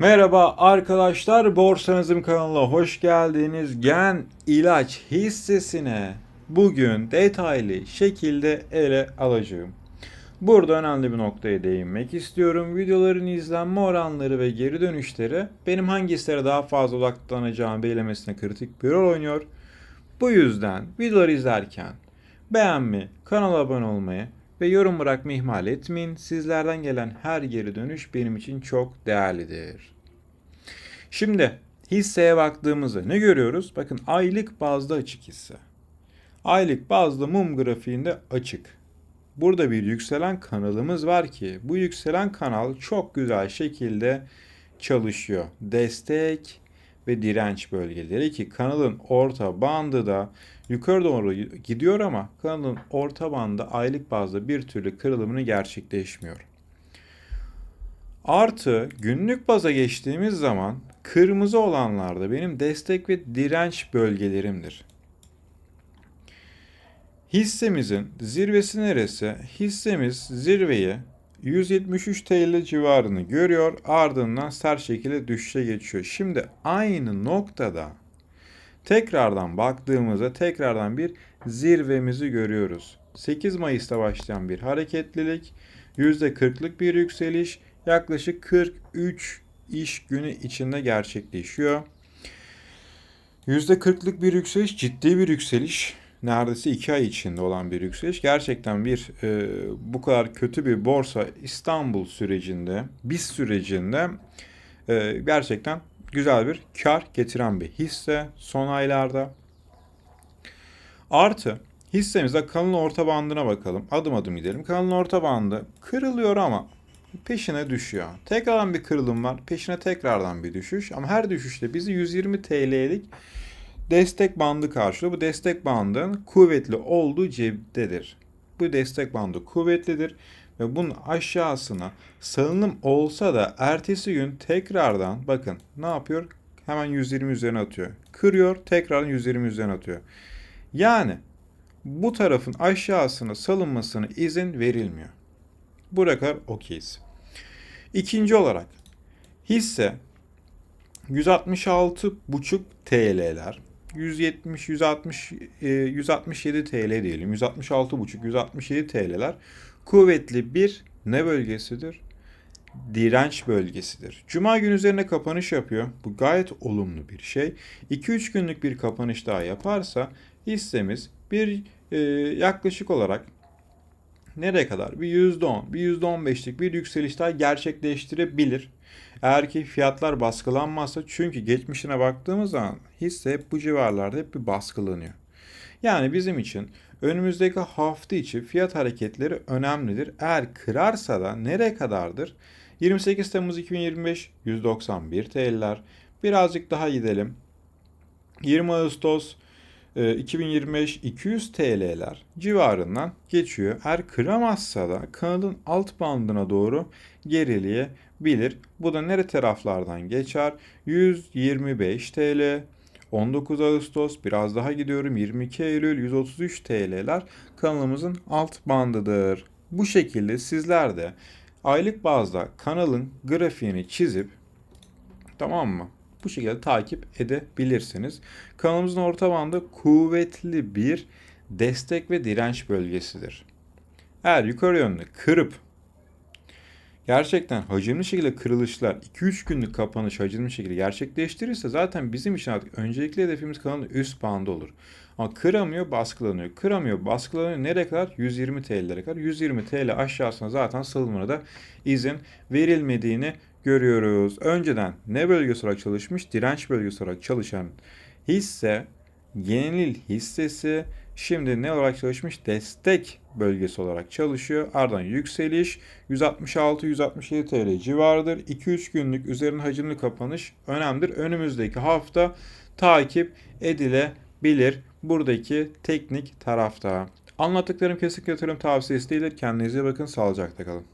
Merhaba arkadaşlar, Borsanızım kanalına hoş geldiniz. Gen ilaç hissesine bugün detaylı şekilde ele alacağım. Burada önemli bir noktaya değinmek istiyorum. Videoların izlenme oranları ve geri dönüşleri benim hangi hislere daha fazla odaklanacağımı belirlemesine kritik bir rol oynuyor. Bu yüzden videoları izlerken beğenmeyi, kanala abone olmayı ve yorum bırakmayı ihmal etmeyin. Sizlerden gelen her geri dönüş benim için çok değerlidir. Şimdi hisseye baktığımızda ne görüyoruz? Bakın aylık bazda açık hisse. Aylık bazda mum grafiğinde açık. Burada bir yükselen kanalımız var ki bu yükselen kanal çok güzel şekilde çalışıyor. Destek ve direnç bölgeleri ki kanalın orta bandı da yukarı doğru gidiyor ama kanalın orta bandı aylık bazda bir türlü kırılımını gerçekleşmiyor. Artı günlük baza geçtiğimiz zaman kırmızı olanlarda benim destek ve direnç bölgelerimdir. Hissemizin zirvesi neresi? Hissemiz zirveyi 173 TL civarını görüyor. Ardından sert şekilde düşüşe geçiyor. Şimdi aynı noktada tekrardan baktığımızda tekrardan bir zirvemizi görüyoruz. 8 Mayıs'ta başlayan bir hareketlilik, %40'lık bir yükseliş, yaklaşık 43 iş günü içinde gerçekleşiyor. %40'lık bir yükseliş, ciddi bir yükseliş. Neredeyse 2 ay içinde olan bir yükseliş. Gerçekten bir e, bu kadar kötü bir borsa İstanbul sürecinde, BIS sürecinde e, gerçekten güzel bir kar getiren bir hisse son aylarda. Artı hissemizde kalın orta bandına bakalım. Adım adım gidelim. Kalın orta bandı kırılıyor ama peşine düşüyor. Tekrardan bir kırılım var. Peşine tekrardan bir düşüş. Ama her düşüşte bizi 120 TL'lik destek bandı karşılıyor. Bu destek bandının kuvvetli olduğu cebdedir. Bu destek bandı kuvvetlidir ve bunun aşağısına salınım olsa da ertesi gün tekrardan bakın ne yapıyor? Hemen 120 üzerine atıyor. Kırıyor, tekrardan 120 üzerine atıyor. Yani bu tarafın aşağısına salınmasına izin verilmiyor. Buraya kadar okeyiz. İkinci olarak hisse 166,5 TL'ler 170 160 167 TL diyelim. 166,5 167 TL'ler kuvvetli bir ne bölgesidir? Direnç bölgesidir. Cuma günü üzerine kapanış yapıyor. Bu gayet olumlu bir şey. 2-3 günlük bir kapanış daha yaparsa hissemiz bir e, yaklaşık olarak nereye kadar? Bir %10, bir %15'lik bir yükseliş daha gerçekleştirebilir. Eğer ki fiyatlar baskılanmazsa çünkü geçmişine baktığımız zaman hisse hep bu civarlarda hep bir baskılanıyor. Yani bizim için önümüzdeki hafta içi fiyat hareketleri önemlidir. Eğer kırarsa da nereye kadardır? 28 Temmuz 2025 191 TL'ler. Birazcık daha gidelim. 20 Ağustos 2025 200 TL'ler civarından geçiyor. Eğer kıramazsa da kanalın alt bandına doğru gerileyebilir. Bu da nere taraflardan geçer? 125 TL, 19 Ağustos biraz daha gidiyorum 22 Eylül 133 TL'ler kanalımızın alt bandıdır. Bu şekilde sizler de aylık bazda kanalın grafiğini çizip tamam mı? bu şekilde takip edebilirsiniz. Kanalımızın orta bandı kuvvetli bir destek ve direnç bölgesidir. Eğer yukarı yönlü kırıp gerçekten hacimli şekilde kırılışlar 2-3 günlük kapanış hacimli şekilde gerçekleştirirse zaten bizim için artık öncelikli hedefimiz kanalın üst bandı olur. Ama kıramıyor baskılanıyor. Kıramıyor baskılanıyor. Nereye kadar? 120 TL'lere kadar. 120 TL aşağısına zaten salınmana da izin verilmediğini görüyoruz. Önceden ne bölgesi olarak çalışmış? Direnç bölgesi olarak çalışan hisse yenil hissesi şimdi ne olarak çalışmış? Destek bölgesi olarak çalışıyor. Ardından yükseliş 166-167 TL civarıdır. 2-3 günlük üzerine hacimli kapanış önemlidir. Önümüzdeki hafta takip edilebilir buradaki teknik tarafta. Anlattıklarım kesinlikle yatırım tavsiyesi değildir. Kendinize bakın. Sağlıcakla kalın.